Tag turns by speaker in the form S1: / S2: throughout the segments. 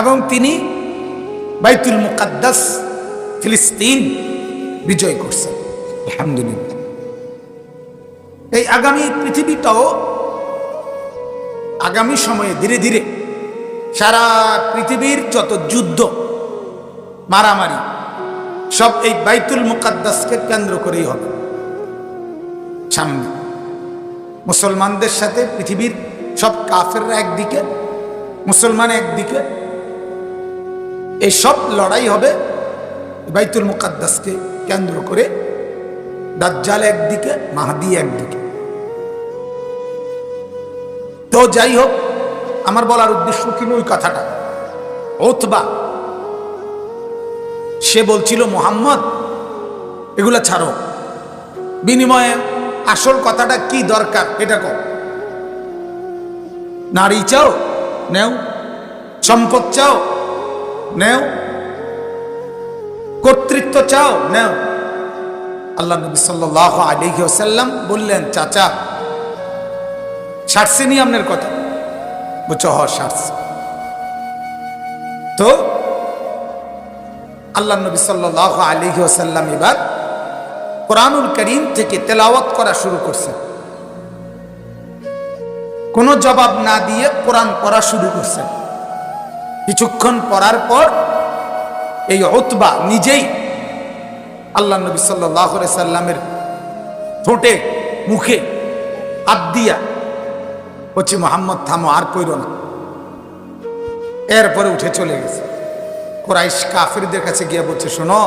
S1: এবং তিনি বাইতুল মুকাদ্দাস, ফিলিস্তিন বিজয় করছেন। আলহামদুলিল্লাহ। এই আগামী পৃথিবীটাও আগামী সময়ে ধীরে ধীরে সারা পৃথিবীর যত যুদ্ধ, মারামারি, সব এই বাইতুল মুকাদ্দাসকে কেন্দ্র করেই হবে। সামনে মুসলমানদের সাথে পৃথিবীর সব কাফেররা একদিকে, মুসলমান একদিকে এই সব লড়াই হবে বাইতুল মুকাদ্দাসকে কেন্দ্র করে, দাজ্জাল একদিকে, মাহাদি একদিকে। তো যাই হোক, আমার বলার উদ্দেশ্য কিন্তু ওই কথাটা? ওতবা সে বলছিল, মোহাম্মদ, এগুলা ছাড়ো। বিনিময়ে আসল কথাটা কি দরকার, এটা কর নারী চাও, নেও। সম্পদ চাও নেও। কর্তৃত্ব চাও, নেও। আল্লাহ নবী সাল্লাহ আলিহি ওসাল্লাম বললেন, চাচা সারসিনি আপনার কথা। বলছো হ সারসি তো আল্লাহ নবী সাল্লাহ আলিহি ওসাল্লাম এবার কোরআনুল করিম থেকে তেলাওয়াত করা শুরু করছেন। কোনো জবাব না দিয়ে কোরআন পড়া শুরু করছেন। কিছুক্ষণ পড়ার পর এই অতবা নিজেই আল্লাহ নবী সাল্লাহ সাল্লামের ঠোঁটে, মুখে হাত দিয়া বলছি, মোহাম্মদ, থামো, আর কইর না। এরপরে উঠে চলে গেছে। কোরাইশ কাফিরদের কাছে গিয়ে বলছে, শোনো,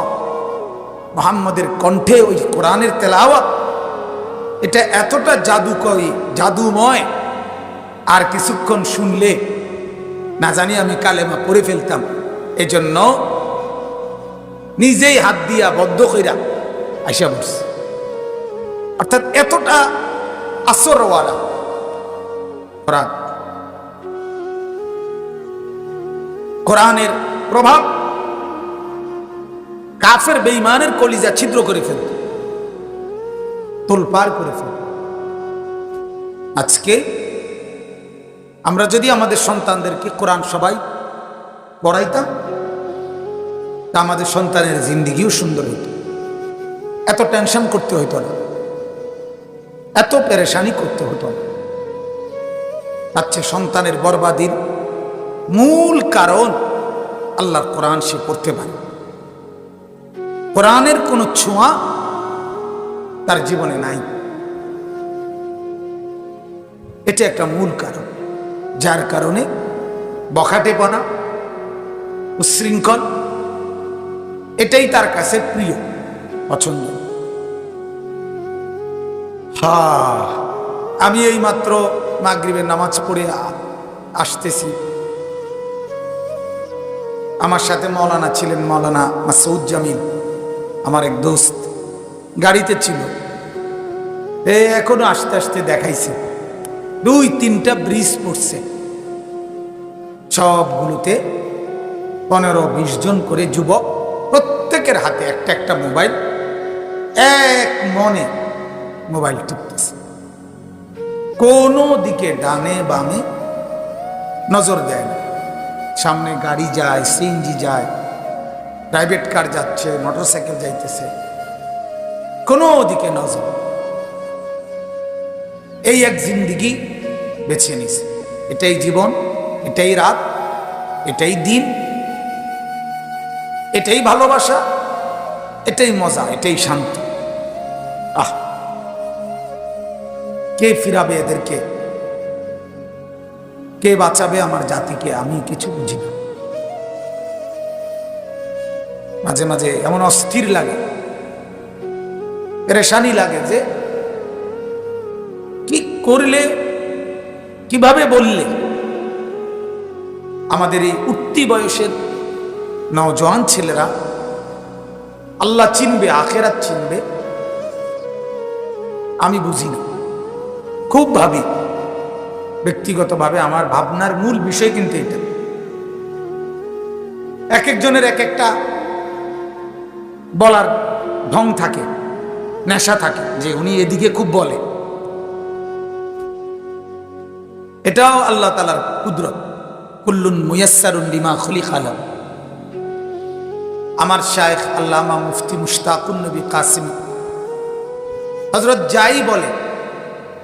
S1: মোহাম্মদের কণ্ঠে ওই কোরআনের তেলাওয়াত, এটা এতটা জাদুকরী, জাদুময়, আর কিছুক্ষণ শুনলে না জানি আমি কালেমা পড়ে ফেলতাম। এজন্য নিজেই হাত দিয়া বদ্ধ কইরা আইসা বসছে অর্থাৎ এতটা আসরওয়ালা কোরআন কোরআনের প্রভাব কাফের বেইমানের কলিজা ছিদ্র করে ফেলত তোলপার করে ফেলত। আজকে আমরা যদি আমাদের সন্তানদেরকে কোরআন সবাই পড়াইতাম, তা আমাদের সন্তানের জিন্দিগিও সুন্দর হইত। এত টেনশন করতে হইতো না। এত পেরেশানি করতে হতো না। আচ্ছা সন্তানের বরবাদির মূল কারণ আল্লাহর কোরআন সে পড়তে পারে। কোরআনের কোনো ছোঁয়া তার জীবনে নাই। এটা একটা মূল কারণ। যার কারণে বখাটেপনা, উশৃঙ্খল, এটাই তার কাছে প্রিয়, পছন্দ। হা, আমি এই মাত্র মাগরিবের নামাজ পড়ে আসতেছি। আমার সাথে মৌলানা ছিলেন মৌলানা মাসউদ জামিল, আমার এক দোস্ত, গাড়িতে ছিল। এ এখনও আস্তে আস্তে দেখাইছে। দুই, তিনটা ব্রিজ পড়ছে। সবগুলোতে পনেরো, বিশ জন করে যুবক, প্রত্যেকের হাতে একটা একটা মোবাইল, এক মনে মোবাইল টিপতেছে। কোনো দিকে ডানে বামে নজর দেয় না। সামনে গাড়ি যায়, সিএনজি যায়, প্রাইভেট কার যাচ্ছে, মোটরসাইকেল যাইতেছে। কোনো দিকে নজর। এই এক জিন্দিগি বেছে নিছে এটাই জীবন, এটাই রাত, এটাই দিন, এটাই ভালোবাসা, এটাই মজা, এটাই শান্তি। আহ! কে ফিরাবে এদেরকে? কে বাঁচাবে আমার জাতিকে? আমি কিছু বুঝি না। মাঝে মাঝে এমন অস্থির লাগে, পেরেশানি লাগে যে, কি করলে কীভাবে বললে? আমাদের এই উঠতি বয়সের নওজোয়ান ছেলেরা আল্লাহ চিনবে, আখেরাত চিনবে। আমি বুঝি না। খুব ভাবি। ব্যক্তিগতভাবে আমার ভাবনার মূল বিষয় কিন্তু এটা। এক একজনের এক একটা বলার ঢং থাকে, নেশা থাকে, যে উনি এদিকে খুব বলে। এটাও আল্লাহ তালার কুদরত। কুল্লুন মুয়াসারুন খলি খালাম আমার শায়েখ আল্লামা মুফতি মুশতাকুন নবী কাসিম। হজরত যাই বলে,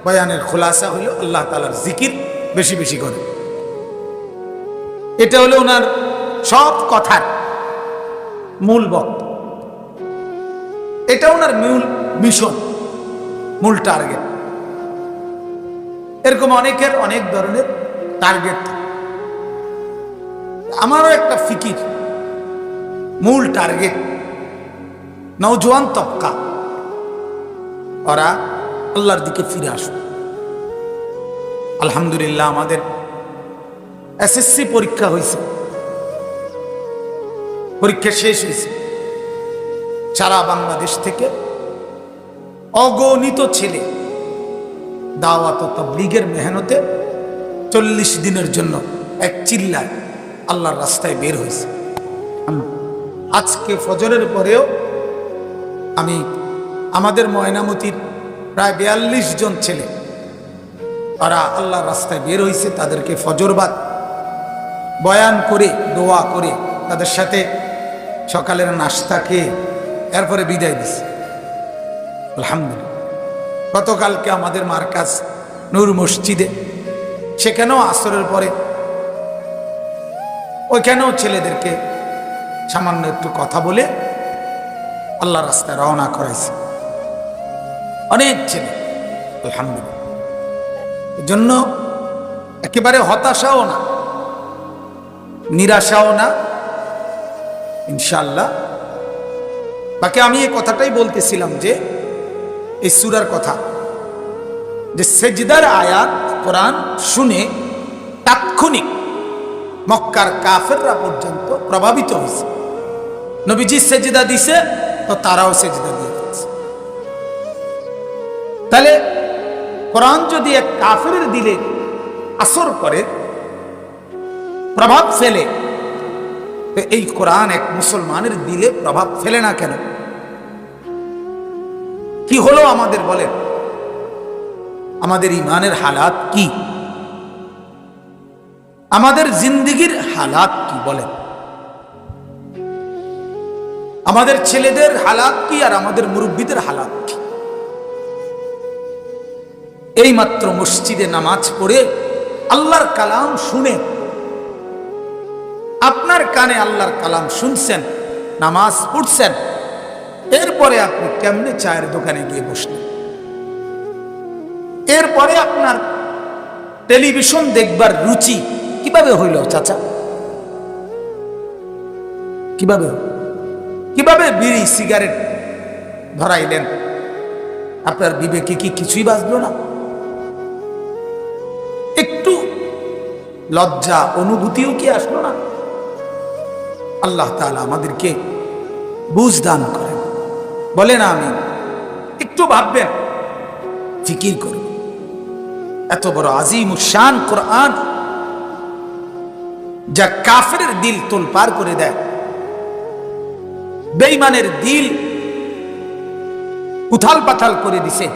S1: বয়ানের খোলাসা হইল আল্লাহ তালার জিকির বেশি বেশি করে। এটা হলো ওনার সব কথার মূল বক্তব্য এটা ওনার মূল মিশন, মূল টার্গেট। এরকম অনেকের অনেক ধরনের টার্গেট। আমারও একটা ফিকির, মূল টার্গেট নৌজওয়ান তবকা। ওরা আল্লাহর দিকে ফিরে আসুন আলহামদুলিল্লাহ আমাদের এসএসসি পরীক্ষা হয়েছে। পরীক্ষা শেষ হয়েছে। সারা বাংলাদেশ থেকে অগণিত ছেলে দাওয়াত ও তাবলীগের মেহনতে চল্লিশ দিনের জন্য এক চিল্লায় আল্লাহর রাস্তায় বের হয়েছে। আজকে ফজরের পরেও আমি আমাদের ময়নামতির প্রায় বিয়াল্লিশ জন ছেলে ওরা আল্লাহর রাস্তায় বের হয়েছে তাদেরকে ফজরবাদ বয়ান করে দোয়া করে তাদের সাথে সকালের নাস্তা খেয়ে এরপরে বিদায় দিছে। আলহামদুলিল্লাহ। গতকালকে আমাদের মার্কাজ নূর মসজিদে, সেখানেও আসরের পরে ওইখানেও ছেলেদেরকে সামান্য একটু কথা বলে আল্লাহ রাস্তায় রওনা করাইছে। অনেক ছেলে, আলহামদুলিল্লাহ। এজন্য একেবারে হতাশাও না, নিরাশাও না ইনশাল্লাহ বাকি আমি এই কথাটাই বলতেছিলাম যে এই সুরার কথা। যে সেজদার আয়াত কোরআন শুনে তাৎক্ষণিক মক্কার কাফেররা পর্যন্ত প্রভাবিত হয়েছে। নবীজি সেজদা দিছে, তো তারাও সেজদা দিয়ে দিচ্ছে তাহলে কোরআন যদি এক কাফের দিলে আসর করে, প্রভাব ফেলে এই কোরআন এক মুসলমানের দিলে প্রভাব ফেলে না কেন? কি হলো আমাদের বলেন? আমাদের ইমানের হালাত কি? আমাদের জিন্দিগির হালাত কি বলেন? আমাদের ছেলেদের হালাত কি আর আমাদের মুরব্বীদের হালাত কি? এই মাত্র মসজিদে নামাজ পড়ে আল্লাহর কালাম শুনে, আপনার কানে আল্লাহর কালাম শুনছেন, নামাজ পড়ছেন এরপরে আপনি কেমনে চায়ের দোকানে গিয়ে বসলেন? এরপরে আপনার টেলিভিশন দেখবার রুচি কীভাবে হইল, চাচা? কীভাবে? কীভাবে বিড়ি, সিগারেট ধরাইলেন? আপনার বিবেকে কি কিছুই বাঁচলো না? একটু লজ্জা, অনুভূতিও কি আসলো না? আল্লাহ তাআলা আমাদেরকে বুঝ দান করেন। বলেন আমি একটু ভাববেন। ফিকির করবেন এত বড় আজিম শান কোরআন। যা কাফের দিল তোল পার করে দেয়। বেইমানের দিল উথাল পাথাল করে দিছে।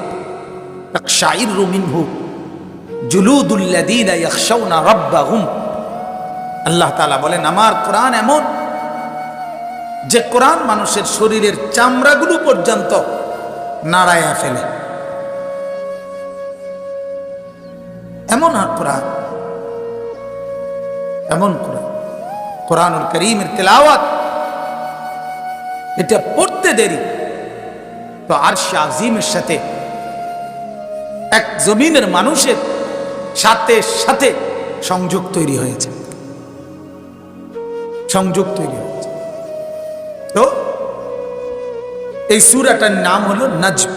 S1: আল্লাহ বলেন, আমার কোরআন এমন যে কোরআন মানুষের শরীরের চামড়াগুলো পর্যন্ত নাড়ায়া ফেলে। এমন আর কোরআন। এমন কোরআন। কোরআনুল করিমের তেলাওয়াত। এটা পড়তে দেরি। তো আর আজিমের সাথে, এক জমিনের মানুষের সাথে সাথে সংযোগ তৈরি হয়েছে। সংযোগ তৈরি হয়েছে। এই সুরাটার নাম হলো নজম।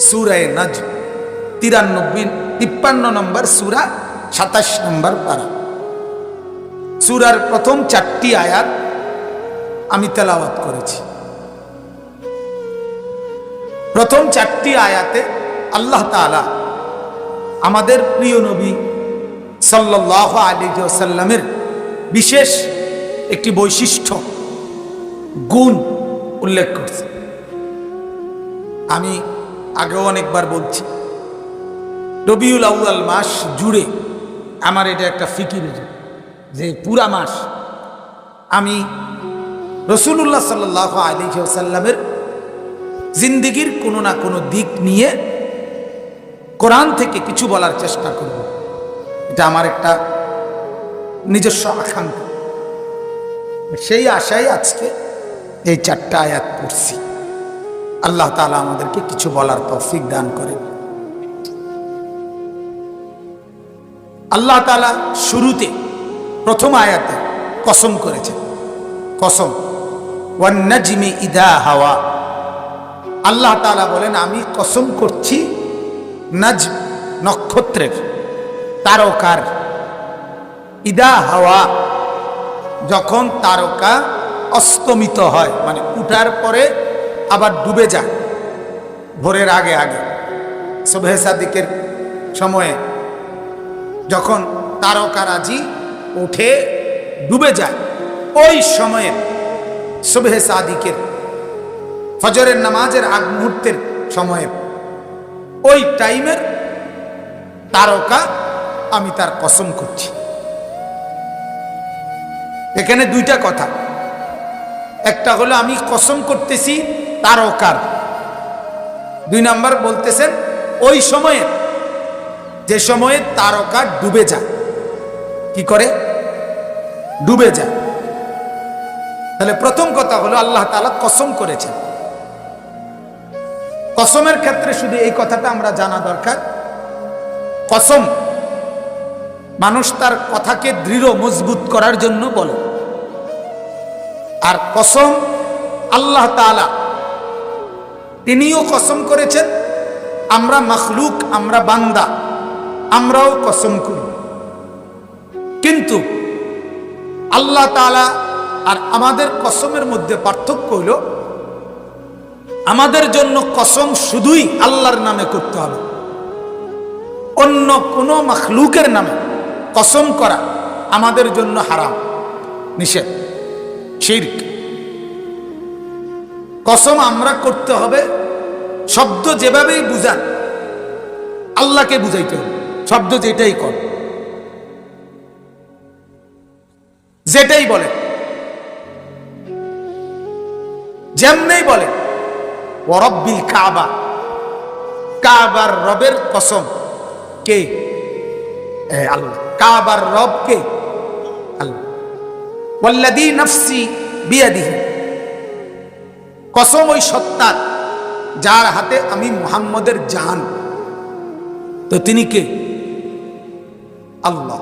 S1: সুরায় নজম। তিরানব্বই, তিপ্পান্ন নম্বর সুরা, সাতাশ নম্বর পারা। সুরার প্রথম চারটি আয়াত আমি তেলাওয়াত করেছি। প্রথম চারটি আয়াতে আল্লাহ তাআলা আমাদের প্রিয় নবী সাল্লাহ আলী বিশেষ একটি বৈশিষ্ট্য, গুণ উল্লেখ করছে। আমি আগেও অনেকবার বলছি, রবিউল আউয়াল মাস জুড়ে আমার এটা একটা ফিকির যে পুরা মাস আমি রসুল্লাহ সাল্লাহ আলী সাল্লামের জিন্দিগির কোনো না কোনো দিক নিয়ে কোরআন থেকে কিছু বলার চেষ্টা করব। এটা আমার একটা নিজস্ব আকাঙ্ক্ষা। সেই আশায় আজকে এই চারটা আয়াত পড়ছি। আল্লাহ তালা আমাদেরকে কিছু বলার তৌফিক দান করেন। আল্লাহ তালা শুরুতে প্রথম আয়াতে কসম করেছেন। কসম, ওয়ান্নাজিমি ইদা হাওয়া। আল্লাহ তালা বলেন, আমি কসম করছি নাজ নক্ষত্রের তারকার। ইদা হাওয়া, যখন তারকা অস্তমিত হয়। মানে উঠার পরে আবার ডুবে যায়। ভোরের আগে আগে। সুবহে সাদিকের সময়ে যখন তারকারাজি উঠে ডুবে যায়, ওই সময়ে সুবহে সাদিকের ফজরের নামাজের আগ মুহূর্তের সময়ে ওই টাইমের তারকা আমি তার কসম করছি। এখানে দুইটা কথা। একটা হলো, আমি কসম করতেছি, তারকার। দুই নাম্বার বলতেছেন, ওই সময়ে, যে সময়ে তারকা ডুবে যায়। কি করে? ডুবে যায়। তাহলে প্রথম কথা হলো, আল্লাহ তালা কসম করেছেন। কসমের ক্ষেত্রে শুধু এই কথাটা আমরা জানা দরকার। কসম, মানুষ তার কথাকে দৃঢ়, মজবুত করার জন্য বলে। আর কসম আল্লাহ তালা তিনিও কসম করেছেন, আমরা মখলুক, আমরা বান্দা, আমরাও কসম করি। কিন্তু আল্লাহ তালা আর আমাদের কসমের মধ্যে পার্থক্য হইল আমাদের জন্য কসম শুধুই আল্লাহর নামে করতে হবে। অন্য কোনো মখলুকের নামে কসম করা আমাদের জন্য হারাম, নিষেধ। শির্ক। কসম আমরা করতে হবে, শব্দ যেভাবেই বুঝান, আল্লাহকে বুঝাইতে হবে, শব্দ যেটাই কর। যেটাই বলে যেমনেই বলে ওরব্বিল কাবা, কাবার রবের কসম কে? আল্লাহ। কাবার রব কে? আল্লাহ। কসম ওই সত্তার যার হাতে আমি মুহাম্মদের জান তো তিনি কে? আল্লাহ।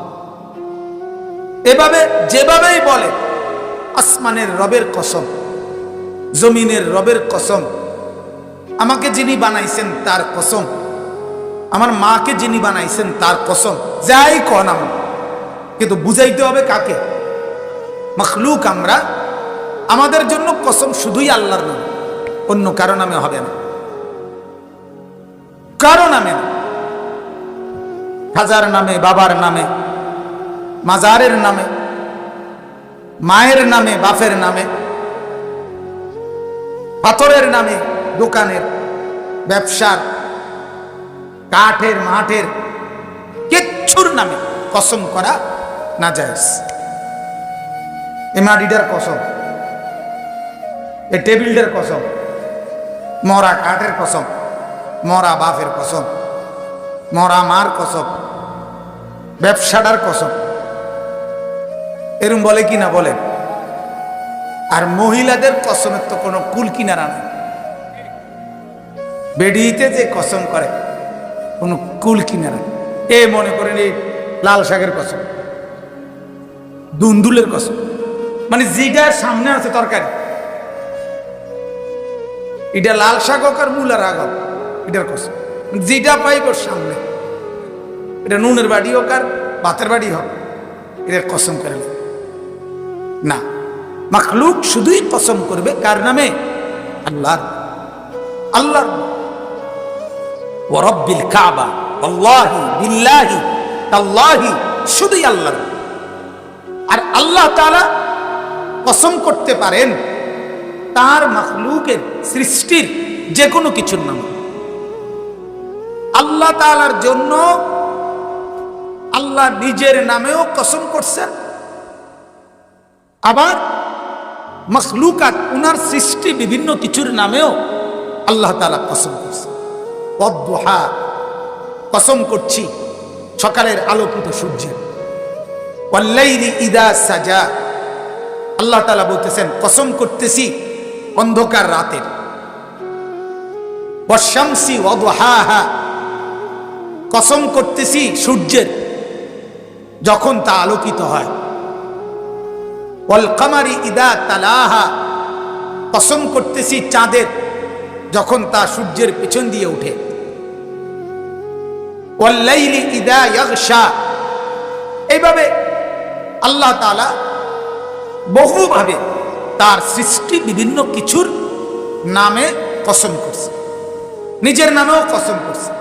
S1: এভাবে, যেভাবেই বলে, আসমানের রবের কসম, জমিনের রবের কসম, আমাকে যিনি বানাইছেন তার কসম, আমার মাকে যিনি বানাইছেন তার কসম, যাই কন আমরা। কিন্তু বুঝাইতে হবে কাকে? মখলুক আমরা, আমাদের জন্য কসম শুধুই আল্লাহর নাম। অন্য কারও নামে হবে না। কারও নামে না। নামে, বাবার নামে, মাজারের নামে, মায়ের নামে, বাপের নামে, পাথরের নামে, দোকানের, ব্যবসার, কাঠের, মাঠের, কিচ্ছুর নামে কসম করা না যায় এ কসম, এ টেবিলটার কসম, মরা কাঠের কসম, মরা বাপের কসম, মরা মার কসম, ব্যবসাটার কসম। এরম বলে কি না বলেন আর মহিলাদের কসমের তো কোনো কুল কিনারা নেই। বেডিতে যে কসম করে, কোনো কুল কিনারা। এ মনে করেন এই লাল শাকের কসম, দুন্দুলের কসম। মানে যেটা সামনে আছে তরকারি। এটা লাল শাক হোক আর মূলার আগ এটার কসম। যেটা পাইব সামনে। এটা নুনের বাড়ি হোক আর ভাতের বাড়ি হোক এটার কসম করে। না। মখলুক শুধুই কসম করবে, কার নামে? আল্লাহর। আল্লাহর। ওরব্বিল কাবা আল্লাহি বিল্লাহি, তাল্লাহি, শুধুই আল্লাহর। আর আল্লাহ তাআলা কসম করতে পারেন, তার মখলুকের সৃষ্টির যে কোনো কিছুর নাম। আল্লাহ তাআলার জন্য আল্লাহ নিজের নামেও কসম করছেন। আবার মখলুকাত, উনার সৃষ্টি বিভিন্ন কিছুর নামেও আল্লাহ তালা কসম করছে পদ্মহা কসম করছি সকালের আলোকিত সূর্যের। ইদা সাজা। আল্লাহ তালা বলতেছেন, কসম করতেছি অন্ধকার রাতের। বর্ষামসি ওয়াদহাহা। কসম করতেছি সূর্যের, যখন তা আলোকিত হয়। ইদা তালাহা। কসম করতেছি চাঁদের, যখন তা সূর্যের পেছন দিয়ে ওয়াল্লাইলি ইদা ইয়াগশা। এইভাবে আল্লাহ তাআলা বহুভাবে তার সৃষ্টি বিভিন্ন কিছুর নামে কসম করছে। নিজের নামেও কসম করছে।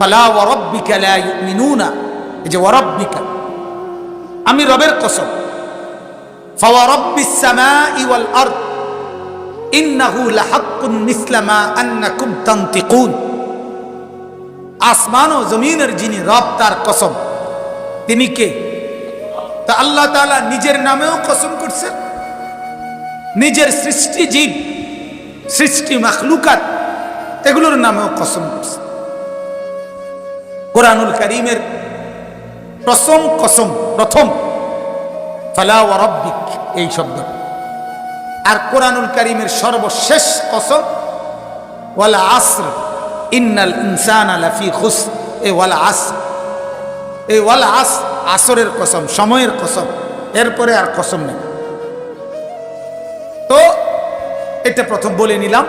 S1: ফালা ওয়ারাব্বিকা লা ইউমিনুনা। এই যে ওয়ারাব্বিকা আমি রবের কসম। আসমান ও জমিনের যিনি রব, তার কসম। তিনি কে? তা আল্লাহ তাআলা নিজের নামেও কসম করছেন। নিজের সৃষ্টি জীব সৃষ্টি মাখলুকাত, এগুলোর নামেও কসম করছেন। কোরআনুল করিমের প্রথম কসম, প্রথম, ফালা ওয়ারাব্বিক এই শব্দ। আর কোরআনুল করিমের সর্বশেষ কসম, ওয়ালা আসর, ইন্নাল ইনসান আলাফি খুস এ ওয়ালা আস এই ওয়ালা আস, আসরের কসম, সময়ের কসম, এরপরে আর কসম নেই। তো, এটা প্রথম বলে নিলাম।